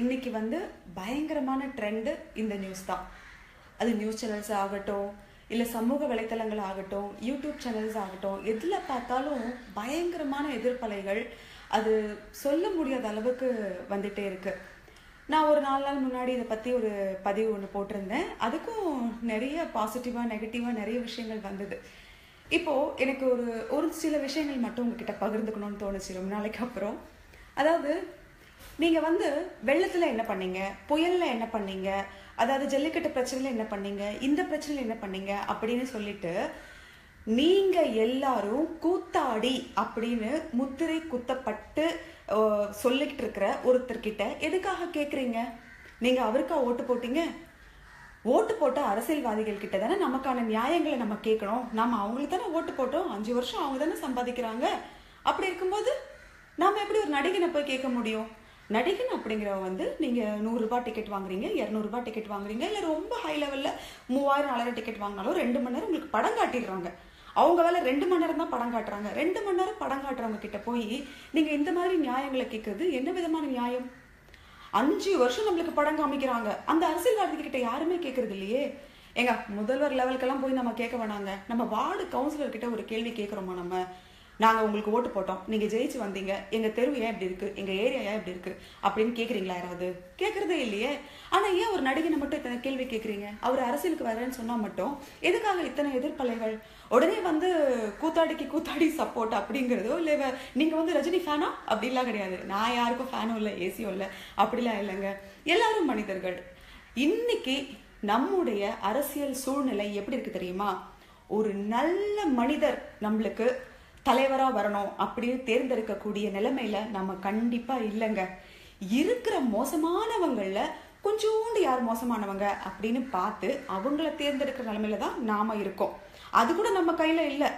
இன்னைக்கு வந்து பயங்கரமான ட்ரெண்டு இந்த நியூஸ் தான். அது நியூஸ் சேனல்ஸ் ஆகட்டும் இல்லை சமூக வலைத்தளங்கள் ஆகட்டும் யூடியூப் சேனல்ஸ் ஆகட்டும் எதில் பார்த்தாலும் பயங்கரமான எதிர்ப்பலைகள் அது சொல்ல முடியாத அளவுக்கு வந்துட்டே இருக்கு. நான் ஒரு நாலு நாள் முன்னாடி இதை பற்றி ஒரு பதிவு ஒன்று போட்டிருந்தேன். அதுக்கும் நிறைய பாசிட்டிவாக நெகட்டிவாக நிறைய விஷயங்கள் வந்தது. இப்போது எனக்கு ஒரு ஒரு சில விஷயங்கள் மட்டும் உங்ககிட்ட பகிர்ந்துக்கணும்னு தோணுச்சு ரொம்ப நாளைக்கு அப்புறம். அதாவது நீங்க வந்து வெள்ளத்துல என்ன பண்ணீங்க? புயல்ல என்ன பண்ணீங்க? அதாவது ஜல்லிக்கட்டு பிரச்சனையில என்ன பண்ணீங்க? இந்த பிரச்சனையில என்ன பண்ணீங்க? அப்படின்னு சொல்லிட்டு நீங்க எல்லாரும் கூத்தாடி அப்படின்னு முத்திரை குத்தப்பட்டு அஹ், சொல்லிக்கிட்டு இருக்கிற ஒருத்தர்கிட்ட எதுக்காக கேக்குறீங்க? நீங்க அவருக்கா ஓட்டு போட்டீங்க? ஓட்டு போட்ட அரசியல்வாதிகள் கிட்ட தானே நமக்கான நியாயங்களை நம்ம கேட்கணும் நாம அவங்களுக்கு தானே ஓட்டு போட்டோம். அஞ்சு வருஷம் அவங்க தானே சம்பாதிக்கிறாங்க. அப்படி இருக்கும்போது நாம எப்படி ஒரு நடிகனை போய் கேட்க முடியும்? நடிகன் அப்படிங்கிறவ வந்து நீங்கள் நூறுரூபா டிக்கெட் வாங்குறீங்க இரநூறுபா டிக்கெட் வாங்குறீங்க இல்லை ரொம்ப ஹை லெவலில் மூவாயிரம் நாலாயிரம் டிக்கெட் வாங்கினாலும் ரெண்டு மணி நேரம் உங்களுக்கு படம் காட்டிடுறாங்க. அவங்க வேலை ரெண்டு மணி நேரம் தான் படம் காட்டுறாங்க. ரெண்டு மணி நேரம் படம் காட்டுறவங்க கிட்ட போய் நீங்கள் இந்த மாதிரி நியாயங்களை கேட்குறது என்ன விதமான நியாயம்? அஞ்சு வருஷம் நம்மளுக்கு படம் காமிக்கிறாங்க. அந்த அரசியல்வாதி கிட்ட யாருமே கேட்கறது இல்லையே. ஏங்க முதல்வர் லெவலுக்கெல்லாம் போய் நம்ம கேட்க வேணாங்க. நம்ம வார்டு கவுன்சிலர் கிட்ட ஒரு கேள்வி கேட்குறோமா நம்ம? நாங்கள் உங்களுக்கு ஓட்டு போட்டோம். நீங்கள் ஜெயிச்சு வந்தீங்க. எங்கள் தெருவு ஏன் இப்படி இருக்குது எங்கள் ஏரியா ஏன் இப்படி இருக்குது அப்படின்னு கேட்குறீங்களா யாராவது? கேட்குறதே இல்லையே. ஆனால் ஏன் ஒரு நடிகனை மட்டும் இத்தனை கேள்வி கேட்குறீங்க அவர் அரசியலுக்கு வரேன்னு சொன்னால் மட்டும் எதுக்காக இத்தனை எதிர்ப்பலைகள்? உடனே வந்து கூத்தாடிக்கு கூத்தாடி சப்போர்ட் அப்படிங்கிறதோ இல்லை நீங்கள் வந்து ரஜினி ஃபேனா அப்படிலாம் கிடையாது. நான் யாருக்கும் ஃபேனும் இல்லை ஏசியும் இல்லை. அப்படிலாம் இல்லைங்க. எல்லாரும் மனிதர்கள். இன்னைக்கு நம்முடைய அரசியல் சூழ்நிலை எப்படி இருக்கு தெரியுமா? ஒரு நல்ல மனிதர் நம்மளுக்கு தலைவராக வரணும் அப்படின்னு தேர்ந்தெடுக்கக்கூடிய நிலைமையில நம்ம கண்டிப்பா இல்லைங்க. இருக்கிற மோசமானவங்களில் கொஞ்சோண்டு யார் மோசமானவங்க அப்படின்னு பார்த்து அவங்கள தேர்ந்தெடுக்கிற நிலைமையில தான் நாம இருக்கோம். அது கூட நம்ம கையில இல்லை.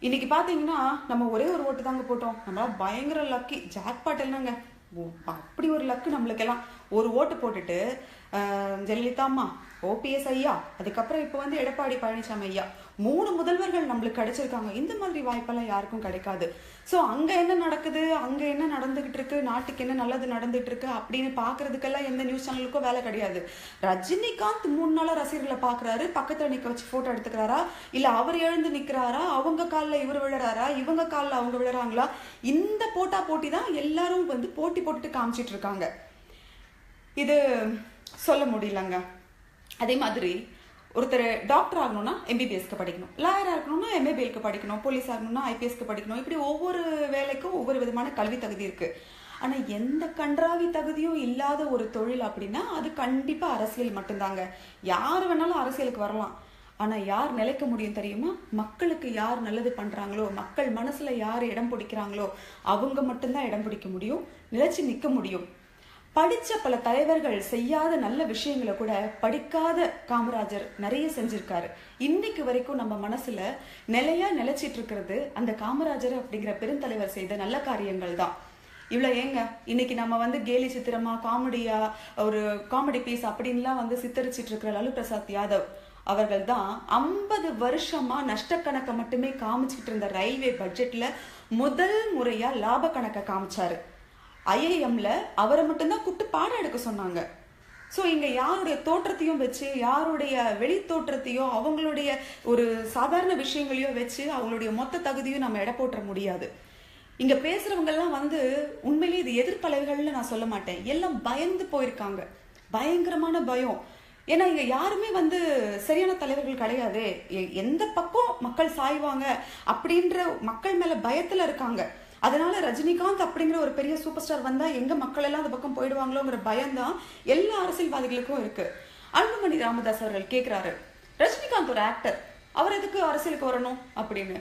இன்னைக்கு பார்த்தீங்கன்னா நம்ம ஒரே ஒரு ஓட்டு தாங்க போட்டோம். நம்மளால பயங்கர லக்கி ஜாக்பாட் என்னங்க ஓ, அப்படி ஒரு லக்கு நம்மளுக்கெல்லாம். ஒரு ஓட்டு போட்டுட்டு ஜெயலலிதா அம்மா ஓபிஎஸ் ஐயா அதுக்கப்புறம் இப்போ வந்து எடப்பாடி பழனிசாமி ஐயா மூணு முதல்வர்கள் நம்மளுக்கு கிடைச்சிருக்காங்க. இந்த மாதிரி வாய்ப்பெல்லாம் யாருக்கும் கிடைக்காது. ஸோ அங்கே என்ன நடக்குது? அங்கே என்ன நடந்துகிட்டு இருக்கு? நாட்டுக்கு என்ன நல்லது நடந்துட்டு இருக்கு? அப்படின்னு பார்க்கறதுக்கெல்லாம் எந்த நியூஸ் சேனலுக்கும் வேலை கிடையாது. ரஜினிகாந்த் மூணு நாளாக ரசிகர்களை பார்க்குறாரு பக்கத்தில் நிற்க வச்சு ஃபோட்டோ எடுத்துக்கிறாரா? இல்லை அவர் எழுந்து நிற்கிறாரா அவங்க கால்ல இவர் விழுறாரா? இவங்க காலில் அவங்க விழுறாங்களா? இந்த போட்டா போட்டி தான் எல்லாரும் வந்து போட்டி போட்டுட்டு காமிச்சிட்டு இருக்காங்க. இது சொல்ல முடியலங்க. அதே மாதிரி ஒருத்தர் டாக்டர் ஆகணும்னா எம்பிபிஎஸ்க்கு படிக்கணும். லாயர் ஆகணும்னா எம்ஏபிஎல்க்கு படிக்கணும். போலீஸ் ஆகணும்னா ஐபிஎஸ்க்கு படிக்கணும். இப்படி ஒவ்வொரு வேலைக்கும் ஒவ்வொரு விதமான கல்வி தகுதி இருக்கு. ஆனா எந்த கன்றாவி தகுதியும் இல்லாத ஒரு தொழில் அப்படின்னா அது கண்டிப்பா அரசியல் மட்டும்தாங்க. யார் வேணாலும் அரசியலுக்கு வரலாம். ஆனா யார் நிலைக்க முடியும் தெரியுமா? மக்களுக்கு யார் நல்லது பண்றாங்களோ மக்கள் மனசுல யார் இடம் பிடிக்கிறாங்களோ அவங்க மட்டும்தான் இடம் பிடிக்க முடியும் நிலைச்சு நிக்க முடியும். படித்த பல தலைவர்கள் செய்யாத நல்ல விஷயங்களை கூட படிக்காத காமராஜர் நிறைய செஞ்சிருக்காரு. இன்னைக்கு வரைக்கும் நம்ம மனசுல நிலையா நிலைச்சிட்டு இருக்கிறது அந்த காமராஜர் அப்படிங்கிற பெருந்தலைவர் செய்த நல்ல காரியங்கள் தான். இவ்வளோ ஏங்க இன்னைக்கு நம்ம வந்து கேலி சித்திரமா காமெடியா ஒரு காமெடி பீஸ் அப்படின்லாம் வந்து சித்தரிச்சிட்டு இருக்கிற லலு பிரசாத் யாதவ் அவர்கள் தான் ஐம்பது வருஷமா நஷ்டக்கணக்கை மட்டுமே காமிச்சிட்டு இருந்த ரயில்வே பட்ஜெட்ல முதல் முறையா லாப கணக்கை காமிச்சாரு. ஐஐஎம்ல அவரை மட்டும்தான் கூப்பிட்டு பாடம் எடுக்க சொன்னாங்க. ஸோ இங்க யாருடைய தோற்றத்தையும் வச்சு யாருடைய வெளி தோற்றத்தையோ அவங்களுடைய ஒரு சாதாரண விஷயங்களையோ வச்சு அவங்களுடைய மொத்த தகுதியும் நம்ம எடை போட்டுற முடியாது. இங்க பேசுகிறவங்கெல்லாம் வந்து உண்மையிலேயே இது எதிர்ப்பலைகள்னு நான் சொல்ல மாட்டேன். எல்லாம் பயந்து போயிருக்காங்க. பயங்கரமான பயம். ஏன்னா இங்க யாருமே வந்து சரியான தலைவர்கள் கிடையாது. எ- எந்த பக்கம் மக்கள் சாய்வாங்க அப்படின்ற மக்கள் மேல பயத்துல இருக்காங்க. அதனால ரஜினிகாந்த் அப்படிங்கிற ஒரு பெரிய சூப்பர் ஸ்டார் வந்தா எங்க மக்கள் எல்லாம் அந்த பக்கம் போயிடுவாங்களோங்கிற பயம்தான் எல்லா அரசியல்வாதிகளுக்கும் இருக்கு. அன்புமணி ராமதாஸ் அவர்கள் கேட்கிறாரு ரஜினிகாந்த் ஒரு ஆக்டர் அவர் எதுக்கு அரசியலுக்கு வரணும் அப்படின்னு.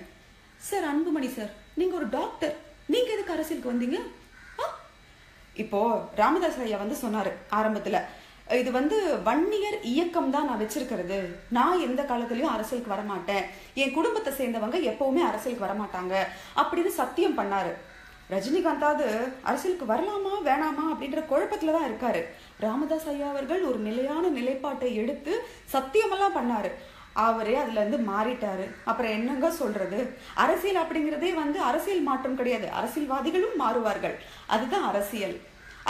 சார் அன்புமணி சார் நீங்க ஒரு டாக்டர் நீங்க எதுக்கு அரசியலுக்கு வந்தீங்க? ஆ? இப்போ ராமதாஸ் ஐயா வந்து சொன்னாரு ஆரம்பத்துல இது வந்து வன்னியர் இயக்கம் தான் நான் வச்சிருக்கிறது. நான் எந்த காலத்துலயும் அரசியலுக்கு வர மாட்டேன் என் குடும்பத்தை சேர்ந்தவங்க எப்பவுமே அரசியலுக்கு வர மாட்டாங்க அப்படின்னு சத்தியம் பண்ணாரு. ரஜினிகாந்தாவது அரசியலுக்கு வரலாமா வேணாமா அப்படின்ற குழப்பத்துல தான் இருக்காரு. ராமதாஸ் ஐயா அவர்கள் ஒரு நிலையான நிலைப்பாட்டை எடுத்து சத்தியமெல்லாம் பண்ணாரு. அவரே அதுல இருந்து மாறிட்டாரு. அப்புறம் என்னங்க சொல்றது? அரசியல் அப்படிங்கிறதே வந்து அரசியல் மாற்றம் கிடையாது. அரசியல்வாதிகளும் மாறுவார்கள். அதுதான் அரசியல்.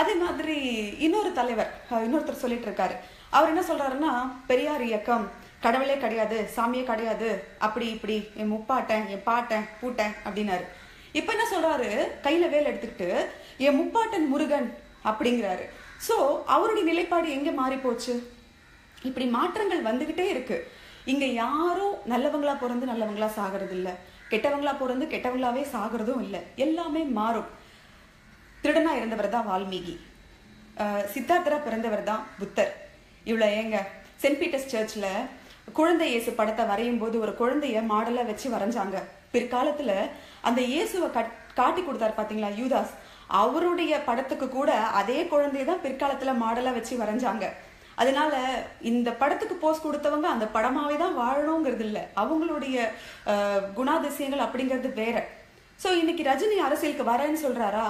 அதே மாதிரி இன்னொரு தலைவர் இன்னொருத்தர் சொல்லிட்டு இருக்காரு அவர் என்ன சொல்றாருன்னா பெரியார் இயக்கம் கடவுளே கிடையாது சாமியே கிடையாது அப்படி இப்படி என் முப்பாட்டேன் என் பாட்டன் பூட்டன் அப்படின்னாரு. இப்ப என்ன சொல்றாரு? கையில வேலை எடுத்துக்கிட்டு என் முப்பாட்டன் முருகன் அப்படிங்கிறாரு. சோ அவருடைய நிலைப்பாடு எங்க மாறி போச்சு இப்படி மாற்றங்கள் வந்துகிட்டே இருக்கு. இங்க யாரும் நல்லவங்களா பிறந்து நல்லவங்களா சாகிறது இல்லை கெட்டவங்களா பிறந்து கெட்டவங்களாவே சாகிறதும் இல்லை. எல்லாமே மாறும். திருடனா இருந்தவர் தான் வால்மீகி சித்தார்த்தரா பிறந்தவர் தான் புத்தர். இவ்வளோ ஏங்க சென்ட் பீட்டர்ஸ் சர்ச்சில் குழந்தை இயேசு படத்தை வரையும் போது ஒரு குழந்தைய மாடலாக வச்சு வரைஞ்சாங்க. பிற்காலத்தில் அந்த இயேசுவை கட் காட்டி கொடுத்தாரு பார்த்தீங்களா யூதாஸ்? அவருடைய படத்துக்கு கூட அதே குழந்தைய தான் பிற்காலத்தில் மாடலாக வச்சு வரைஞ்சாங்க. அதனால இந்த படத்துக்கு போஸ் கொடுத்தவங்க அந்த படமாவே தான் வாழணுங்கிறது இல்லை அவங்களுடைய குணாதிசயங்கள் அப்படிங்கிறது வேற. ஸோ இன்னைக்கு ரஜினி அரசியலுக்கு வரேன்னு சொல்றாரா?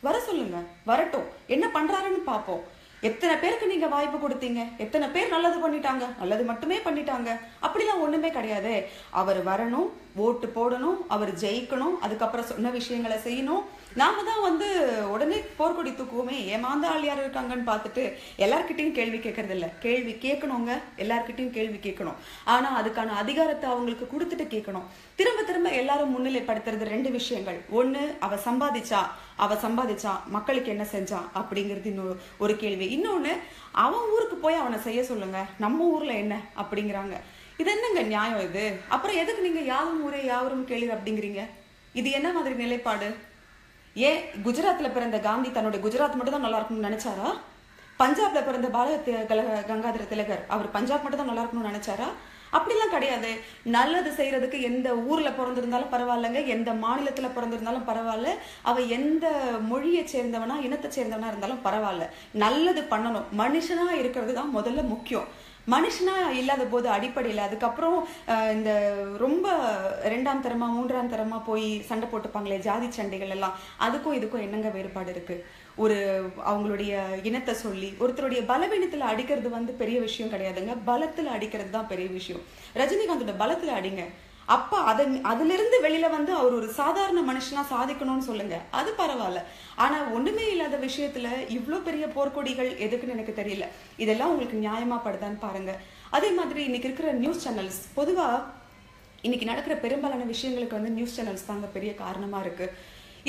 வர சொல்லுங்க. வரட்டும். என்ன பண்றாருன்னு பார்ப்போம். எத்தனை பேருக்கு நீங்க வாய்ப்பு கொடுத்தீங்க? எத்தனை பேர் நல்லது பண்ணிட்டாங்க? நல்லது மட்டுமே பண்ணிட்டாங்க. அப்படிலாம் ஒண்ணுமே கிடையாது. அவர் வரணும் ஓட்டு போடணும் அவர் ஜெயிக்கணும் அதுக்கப்புறம் சொன்ன விஷயங்களை செய்யணும். நாம தான் வந்து உடனே போர்க்கொடி தூக்குவோமே ஏமாந்த ஆள் யார் இருக்காங்கன்னு பார்த்துட்டு எல்லார்கிட்டயும் கேள்வி கேட்கறது இல்லை. கேள்வி கேட்கணுங்க எல்லார்கிட்டயும் கேள்வி கேட்கணும் ஆனா அதுக்கான அதிகாரத்தை அவங்களுக்கு கொடுத்துட்டு கேட்கணும் திரும்ப திரும்ப எல்லாரும் முன்னிலைப்படுத்துறது ரெண்டு விஷயங்கள். ஒன்று அவ சம்பாதிச்சா அவ சம்பாதிச்சா மக்களுக்கு என்ன செஞ்சா அப்படிங்கிறது இன்னொரு ஒரு கேள்வி. இன்னொன்னு அவன் ஊருக்கு போய் அவனை செய்ய சொல்லுங்க. நம்ம ஊர்ல என்ன அப்படிங்கிறாங்க. இது என்னங்க நியாயம் இது? அப்புறம் எதுக்கு நீங்க யாரும் ஊரே யாவரும் கேள்வி அப்படிங்கிறீங்க? இது என்ன மாதிரி நிலைப்பாடு? ஏன் குஜராத்தில் பிறந்த காந்தி தன்னுடைய குஜராத் மட்டும் தான் நல்லா இருக்கும்னு நினைச்சாரா? பஞ்சாப்ல பிறந்த பால தி- கல- கங்காதர திலகர் அவர் பஞ்சாப் மட்டும் தான் நல்லா இருக்கணும்னு நினைச்சாரா? அப்படிலாம் கிடையாது. நல்லது செய்யறதுக்கு எந்த ஊர்ல பிறந்திருந்தாலும் பரவாயில்லைங்க எந்த மாநிலத்துல பிறந்திருந்தாலும் பரவாயில்ல அவ எந்த மொழியை சேர்ந்தவனா இனத்தை சேர்ந்தவனா இருந்தாலும் பரவாயில்ல. நல்லது பண்ணணும். மனுஷனா இருக்கிறது தான் முதல்ல முக்கியம். மனுஷனா இல்லாத போது அடிப்படையில் அதுக்கப்புறம் இந்த ரொம்ப ரெண்டாம் தரமா மூன்றாம் தரமா போய் சண்டை போட்டுப்பாங்களே ஜாதி சண்டைகள் எல்லாம். அதுக்கும் இதுக்கும் என்னங்க வேறுபாடு இருக்கு? ஒரு அவங்களுடைய இனத்தை சொல்லி ஒருத்தருடைய பலவீனத்தில் அடிக்கிறது வந்து பெரிய விஷயம் கிடையாதுங்க. பலத்தில் அடிக்கிறது தான் பெரிய விஷயம். ரஜினிகாந்தோட பலத்தில் அடிங்க. அப்ப அதன் அதுல இருந்து வெளியில வந்து அவர் ஒரு சாதாரண மனுஷனா சாதிக்கணும்னு சொல்லுங்க. அது பரவாயில்ல. ஆனா ஒண்ணுமே இல்லாத விஷயத்துல இவ்வளோ பெரிய போர்க்கொடிகள் எதுக்குன்னு எனக்கு தெரியல. இதெல்லாம் உங்களுக்கு நியாயமா படுதான்னு பாருங்க. அதே மாதிரி இன்னைக்கு இருக்கிற நியூஸ் சேனல்ஸ் பொதுவா இன்னைக்கு நடக்கிற பெரும்பாலான விஷயங்களுக்கு வந்து நியூஸ் சேனல்ஸ் தாங்க பெரிய காரணமா இருக்கு.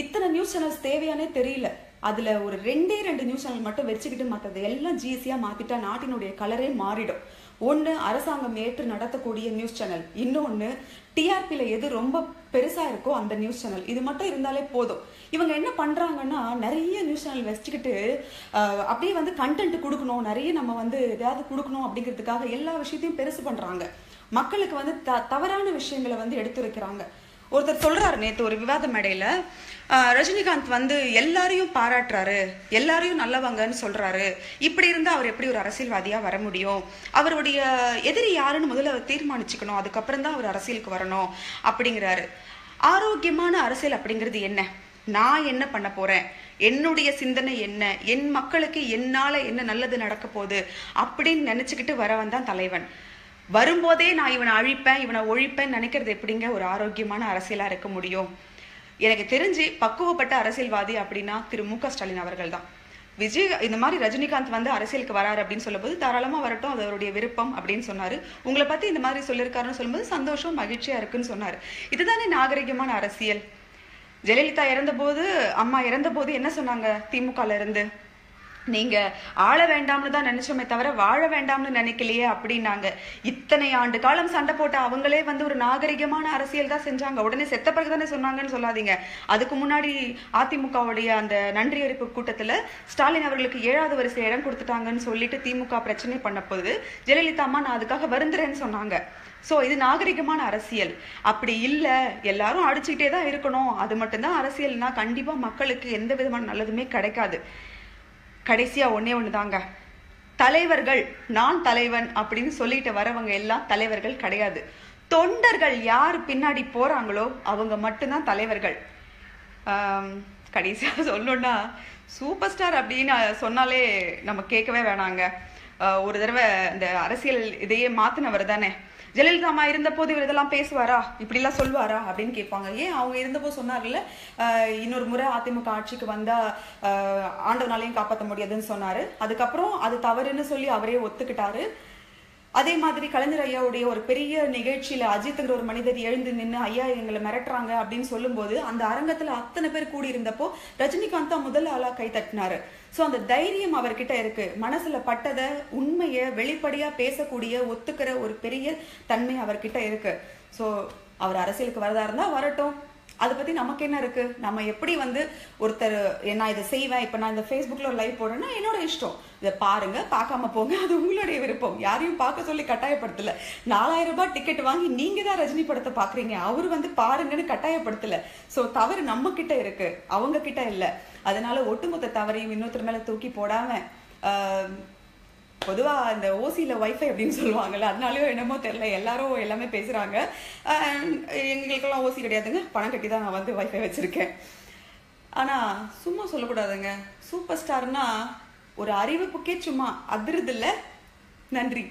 இத்தனை நியூஸ் சேனல்ஸ் தேவையானே தெரியல. அதுல ஒரு ரெண்டே ரெண்டு நியூஸ் சேனல் மட்டும் வச்சுக்கிட்டு மத்தது எல்லாம் ஜீஸியா மாத்திட்டா நாட்டினுடைய கலரே மாறிடும். ஒன்று அரசாங்கம் ஏற்று நடத்தக்கூடிய நியூஸ் சேனல் இன்னொன்று டிஆர்பியில் எது ரொம்ப பெருசாக இருக்கோ அந்த நியூஸ் சேனல் இது மட்டும் இருந்தாலே போதும். இவங்க என்ன பண்ணுறாங்கன்னா நிறைய நியூஸ் சேனல் வச்சுக்கிட்டு அப்படியே வந்து கண்டென்ட் கொடுக்கணும். நிறைய நம்ம வந்து ஏதாவது கொடுக்கணும் அப்படிங்கிறதுக்காக எல்லா விஷயத்தையும் பெருசு பண்ணுறாங்க மக்களுக்கு வந்து த தவறான விஷயங்களை வந்து எடுத்துரைக்கிறாங்க. ஒருத்தர் சொல்றாரு நேத்து ஒரு விவாத மேடையில ரஜினிகாந்த் வந்து எல்லாரையும் பாராட்டுறாரு எல்லாரையும் நல்லவங்கன்னு சொல்றாரு. இப்படி இருந்தா அவர் எப்படி ஒரு அரசியல்வாதியா வர முடியும்? அவருடைய எதிரி யாருன்னு முதல்ல அவர் தீர்மானிச்சுக்கணும். அதுக்கப்புறம் தான் அவர் அரசியலுக்கு வரணும். அப்படிங்கிறாரு. ஆரோக்கியமான அரசியல் அப்படிங்கிறது என்ன? நான் என்ன பண்ண போறேன்? என்னுடைய சிந்தனை என்ன? என் மக்களுக்கு என்னால என்ன நல்லது நடக்க போகுது? அப்படின்னு நினைச்சுக்கிட்டு வரவன் தான் தலைவன். வரும்போதே நான் இவனை அழிப்பேன் இவனை ஒழிப்பேன் நினைக்கிறது எப்படிங்க? ஒரு ஆரோக்கியமான அரசியலாக இருக்க முடியும். எனக்கு தெரிஞ்சு பக்குவப்பட்ட அரசியல்வாதி அப்படின்னா திரு மு க ஸ்டாலின் அவர்கள் தான். விஜய் இந்த மாதிரி ரஜினிகாந்த் வந்து அரசியலுக்கு வராரு அப்படின்னு சொல்லும்போது தாராளமாக வரட்டும் அது அவருடைய விருப்பம் அப்படின்னு சொன்னார். உங்களை பற்றி இந்த மாதிரி சொல்லியிருக்காருன்னு சொல்லும்போது சந்தோஷம் மகிழ்ச்சியாக இருக்குன்னு சொன்னார். இதுதானே நாகரிகமான அரசியல். ஜெயலலிதா இறந்தபோது அம்மா இறந்தபோது என்ன சொன்னாங்க? திமுகல இருந்து. நீங்க ஆள வேண்டாம்னு தான் நினைச்சோமே தவிர வாழ வேண்டாம்னு நினைக்கலையே அப்படின்னாங்க. இத்தனை ஆண்டு காலம் சண்டை போட்ட அவங்களே வந்து ஒரு நாகரிகமான அரசியல் தான் செஞ்சாங்க. உடனே செத்த பிறகு தானே சொன்னாங்கன்னு சொல்லாதீங்க. அதுக்கு முன்னாடி அதிமுகவுடைய அந்த நன்றி அறிப்பு கூட்டத்துல ஸ்டாலின் அவர்களுக்கு ஏழாவது வரிசை இடம் கொடுத்துட்டாங்கன்னு சொல்லிட்டு திமுக பிரச்சனை பண்ண போது ஜெயலலிதா அம்மா நான் அதுக்காக வருந்துறேன்னு சொன்னாங்க. சோ இது நாகரிகமான அரசியல். அப்படி இல்ல. எல்லாரும் அடிச்சுக்கிட்டே தான் இருக்கணும். அது மட்டும்தான் அரசியல்னா கண்டிப்பா மக்களுக்கு எந்த விதமான நல்லதுமே கிடைக்காது. கடைசியாக ஒன்றே ஒன்று தாங்க தலைவர்கள் நான் தலைவன் அப்படின்னு சொல்லிட்டு வரவங்க எல்லாம் தலைவர்கள் கிடையாது. தொண்டர்கள் யார் பின்னாடி போகிறாங்களோ அவங்க மட்டும்தான் தலைவர்கள். கடைசியாக சொல்லணுன்னா சொல்லணும்னா சூப்பர் ஸ்டார் அப்படின்னு சொன்னாலே நம்ம கேட்கவே வேணாங்க. ஒரு தடவை இந்த அரசியல் இதையே மாத்தினவர் தானே ஜெயலலிதா அம்மா இருந்தபோது இவர் இதெல்லாம் பேசுவாரா? இப்படிலாம் சொல்லுவாரா அப்படின்னு கேட்பாங்க. ஏன் அவங்க இருந்தபோது சொன்னார்ல? இன்னொரு முறை அதிமுக ஆட்சிக்கு வந்தா ஆஹ் ஆண்டவனாலையும் காப்பாற்ற முடியாதுன்னு சொன்னாரு. அதுக்கப்புறம் அது தவறுன்னு சொல்லி அவரே ஒத்துக்கிட்டாரு. அதே மாதிரி கலைஞர் ஐயாவுடைய ஒரு பெரிய நிகழ்ச்சியில அஜித்துங்கிற ஒரு மனிதர் எழுந்து நின்று ஐயா எங்களை மிரட்டுறாங்க அப்படின்னு சொல்லும்போது அந்த அரங்கத்துல அத்தனை பேர் கூடி இருந்தப்போ ரஜினிகாந்த் தான் முதல் ஆளா கை தட்டினாரு. ஸோ அந்த தைரியம் அவர்கிட்ட இருக்கு. மனசுல பட்டதை உண்மையை வெளிப்படையா பேசக்கூடிய ஒத்துக்கிற ஒரு பெரிய தன்மை அவர்கிட்ட இருக்கு. ஸோ அவர் அரசியலுக்கு வரதா இருந்தா வரட்டும். அதை பற்றி நமக்கு என்ன இருக்குது நம்ம எப்படி வந்து ஒருத்தர் நான் இதை செய்வேன் இப்போ நான் இந்த ஃபேஸ்புக்கில் ஒரு லைவ் போடுறேன்னா என்னோட இஷ்டம். இதை பாருங்க பார்க்காம போங்க அது உங்களுடைய விருப்பம். யாரையும் பார்க்க சொல்லி கட்டாயப்படுத்தல. நாலாயிரம் ரூபாய் டிக்கெட் வாங்கி நீங்க தான் ரஜினி படத்தை பாக்குறீங்க. அவர் வந்து பாருங்கன்னு கட்டாயப்படுத்தல. ஸோ தவறு நம்ம கிட்ட இருக்கு. அவங்க கிட்ட இல்லை. அதனால ஒட்டுமொத்த தவறையும் இன்னொருத்தர் மேல தூக்கி போடாம பொதுவாக அந்த ஓசியில் ஒய்ஃபை வைஃபை அப்படின்னு சொல்லுவாங்கல்ல அதனாலயோ என்னமோ தெரில எல்லாரும் எல்லாமே பேசுகிறாங்க எங்களுக்கெல்லாம் ஓசி கிடையாதுங்க. பணம் கட்டி தான் நான் வந்து வைஃபை வச்சுருக்கேன். ஆனால் சும்மா சொல்லக்கூடாதுங்க. சூப்பர் ஸ்டார்னா ஒரு அறிவிப்புக்கே சும்மா அதிருது நன்றி.